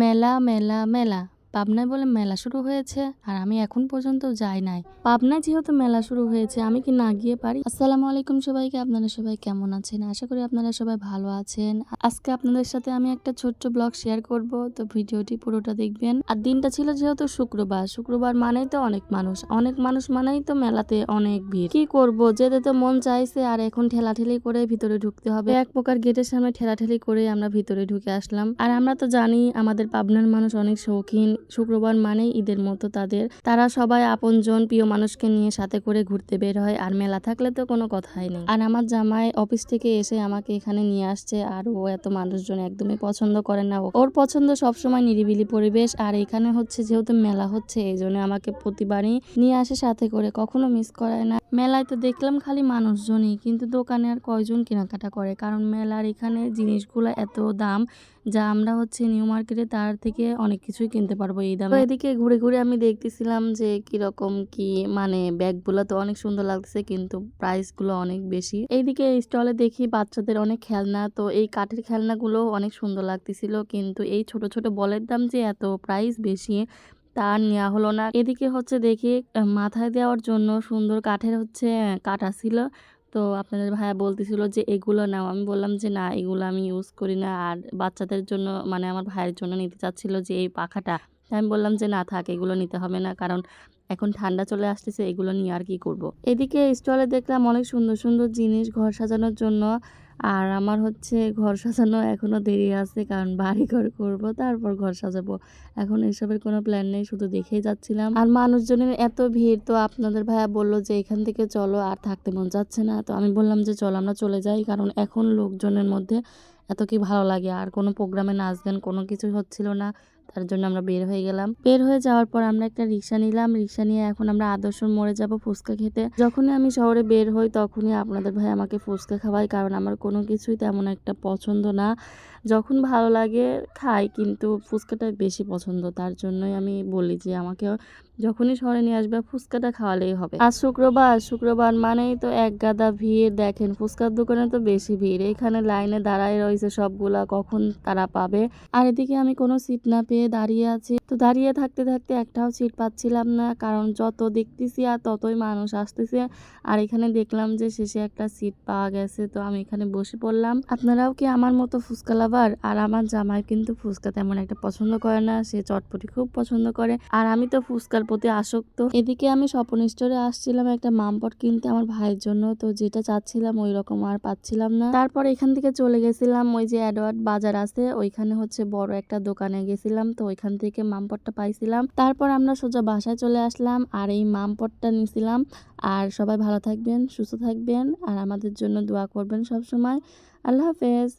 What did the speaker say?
মেলা মেলা মেলা। পাবনায় বলে মেলা শুরু হয়েছে আর আমি এখন পর্যন্ত যাই নাই। পাবনায় যেহেতু মেলা শুরু হয়েছে, আমি কি না গিয়ে পারি? আসসালামু আলাইকুম সবাইকে, আপনারা সবাই কেমন আছেন? আশা করি আপনারা সবাই ভালো আছেন। আজকে আপনাদের সাথে আমি একটা ছোট্ট ব্লগ শেয়ার করব, তো ভিডিওটি পুরোটা দেখবেন। আর দিনটা ছিল যেহেতু শুক্রবার শুক্রবার মানেই তো অনেক মানুষ। অনেক মানুষ মানেই তো মেলাতে অনেক ভিড়। কি করব, যেতে তো মন চাইছে আর এখন ঠেলাঠেলি করে ভিতরে ঢুকতে হবে। এক প্রকার গেটের সামনে ঠেলাঠেলি করে আমরা ভিতরে ঢুকে আসলাম। আর আমরা তো জানি, আমাদের পাবনার মানুষ অনেক শৌখিন। শুক্রবার মানেই ঈদের মতো তাদের। তারা সবাই আপনজন প্রিয় মানুষকে নিয়ে সাথে করে ঘুরতে বের হয়, আর মেলা থাকলে তো কোনো কথাই নেই। আর আমার জামাই অফিস থেকে এসে আমাকে এখানে নিয়ে আসছে, আর ও এত মানুষজন একদমই পছন্দ করে না ওর পছন্দ সবসময় নিরিবিলি পরিবেশ, আর এখানে হচ্ছে যেহেতু মেলা হচ্ছে, এই জন্য আমাকে প্রতিবারই নিয়ে আসে সাথে করে, কখনো মিস করায় না। মেলায় তো দেখলাম খালি মানুষজনই, কিন্তু দোকানে আর কয়জন কেনাকাটা করে, কারণ মেলার এখানে জিনিসগুলো এত দাম, যা আমরা হচ্ছে নিউ মার্কেটে তার থেকে অনেক কিছুই কিনতে পারব। এই দামে। এদিকে ঘুরে ঘুরে আমি দেখতেছিলাম যে কীরকম কি মানে ব্যাগগুলো তো অনেক সুন্দর লাগতেছে কিন্তু প্রাইসগুলো অনেক বেশি। এইদিকে স্টলে দেখি বাচ্চাদের অনেক খেলনা তো এই কাঠের খেলনাগুলো অনেক সুন্দর লাগতেছিল কিন্তু এই ছোট ছোট বলের দাম যে এত প্রাইস বেশি তা নেওয়া হলো না। এদিকে হচ্ছে দেখি মাথায় দেওয়ার জন্য সুন্দর কাঠের হচ্ছে কাটা ছিল তো আপনাদের ভাইয়া বলতেছিল যে এগুলো নাও। আমি বললাম যে না এগুলো আমি ইউজ করি না। আর বাচ্চাদের জন্য মানে আমার ভাইয়ের জন্য নিতে চাচ্ছিল যে এই পাখাটা। আমি বললাম যে, না, থাক, এগুলো নিতে হবে না। কারণ এখন ঠান্ডা চলে আসতেছে, এগুলো নিয়ে আর কি করব। এদিকে স্টলে দেখলাম অনেক সুন্দর সুন্দর জিনিস ঘর সাজানোর জন্য। আর আমার হচ্ছে ঘর সাজানো এখনও দেরি আছে, কারণ বাড়ি ঘর করব, তারপর ঘর সাজাবো। এখন এসবের কোনো প্ল্যান নেই, শুধু দেখেই যাচ্ছিলাম। আর মানুষজনের এত ভিড়, তো আপনাদের ভাইয়া বলল যে, এখান থেকে চলো, আর থাকতে মন যাচ্ছে না। তো আমি বললাম যে, চলো, আমরা চলে যাই। কারণ এখন লোকজনের মধ্যে এত কি ভালো লাগে, আর কোনো প্রোগ্রামে নাচ গান কোনো কিছু হচ্ছিল না। তার জন্য আমরা বের হয়ে গেলাম। বের হয়ে যাওয়ার পর আমরা একটা রিক্সা নিলাম। রিক্সা নিয়ে এখন আমরা আদর্শ মোড়ে যাব ফুচকা খেতে। যখনই আমি শহরে বের হই তখনই আপনাদের ভাই আমাকে ফুচকা খাওয়াই কারণ আমার কোনো কিছুই তেমন একটা পছন্দ না। যখন ভালো লাগে খাই, কিন্তু ফুচকাটা বেশি পছন্দ। তার জন্যই আমি বলি যে আমাকে যখনই শহরে নিয়ে আসবে ফুচকাটা খাওয়ালেই হবে। আজ শুক্রবার শুক্রবার মানেই তো এক গাদা ভিড়। দেখেন, ফুচকার দোকানে তো বেশি ভিড়। এখানে লাইনে দাঁড়ায় রয়েছে সবগুলা, কখন তারা পাবে? আর এদিকে আমি কোনো সিট না পেয়ে দাঁড়িয়ে আছি। তো দাঁড়িয়ে থাকতে থাকতে একটাও সিট পাচ্ছিলাম না, কারণ যত দেখতেছি আর ততই মানুষ আসতেছে। আর এখানে দেখলাম যে শেষে একটা সিট পাওয়া গেছে, তো আমি এখানে বসে পড়লাম। আপনারাও কি আমার মতো ফুচকা লাভার আর আমার জামাই কিন্তু ফুচকা তেমন একটা পছন্দ করে না, সে চটপটি খুব পছন্দ করে। আর আমি তো ফুচকার প্রতি আসক্ত। এদিকে আমি স্বপন স্টোরে আসছিলাম একটা মামপট কিনতে আমার ভাইয়ের জন্য, তো যেটা চাচ্ছিলাম ওই রকম আর পাচ্ছিলাম না। তারপর এখান থেকে চলে গেছিলাম ওই যে অ্যাডওয়ার্ড বাজার আছে, ওইখানে হচ্ছে বড় একটা দোকানে গেছিলাম। তো ওইখান থেকে মামপটটা পাইছিলাম। তারপর আমরা সোজা বাসায় চলে আসলাম আর এই মামপটটা নিয়েছিলাম আর সবাই ভালো থাকবেন, সুস্থ থাকবেন আর আমাদের জন্য দোয়া করবেন সবসময়। আল্লাহ হাফেজ।